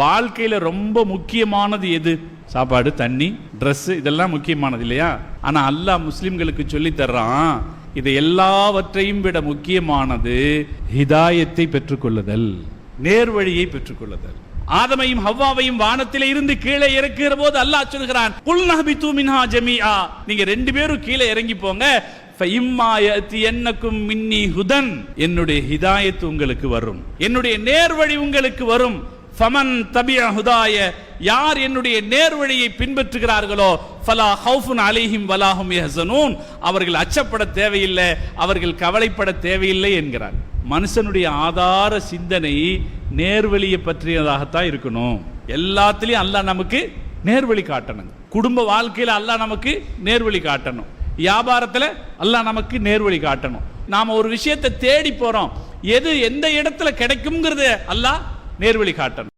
வாழ்க்கையில ரொம்ப முக்கியமானது எது? சாப்பாடு தண்ணி ட்ரெஸ்ஸு இதெல்லாம் முக்கியமானது இல்லையா? ஆனா அல்லாஹ் முஸ்லிம்களுக்கு சொல்லி தர்றான் இது எல்லாவற்றையும் விட முக்கியமானது ஹிதாயத்தை பெற்றுக்கொள்ளுதல் நேர்வழியை பெற்றுக்கொள்ளுதல். ஆதமையும் ஹவ்வாவையும் வானத்தில இருந்து கீழே இறக்குகிற போது அல்லாஹ் சொல்கிறான் குல் நஹ்பிது மின்ஹா ஜமீஆ. நீங்க ரெண்டு பேரும் கீழே இறங்கி போங்க. என்னக்கும் மின்னி ஹுதன். என்னுடைய ஹிதாயத்து உங்களுக்கு வரும். என்னுடைய நேர்வழி உங்களுக்கு வரும். ஃபமன் தபிய ஹுதாய யார் என்னுடைய நேர்வழியை பின்பற்றுகிறார்களோ ஃபலா ஹவுஃபுன் அலிஹிம் வலாஹும் யஹ்சனூன் அவர்கள் அச்சப்பட தேவையில்லை அவர்கள் கவலைப்பட தேவையில்லை என்கிறார். மனுஷனுடைய ஆதார சிந்தனை நேர்வழியை பற்றியதாகத்தான் இருக்கணும். எல்லாத்துலேயும் அல்லாஹ் நமக்கு நேர்வழி காட்டணும். குடும்ப வாழ்க்கையில் அல்லாஹ் நமக்கு நேர்வழி காட்டணும். வியாபாரத்தில் அல்லாஹ் நமக்கு நேர்வழி காட்டணும். நாம் ஒரு விஷயத்தை தேடி போகிறோம் எது எந்த இடத்துல கிடைக்குங்கிறது அல்லாஹ் நேர்வழி காட்டணும்.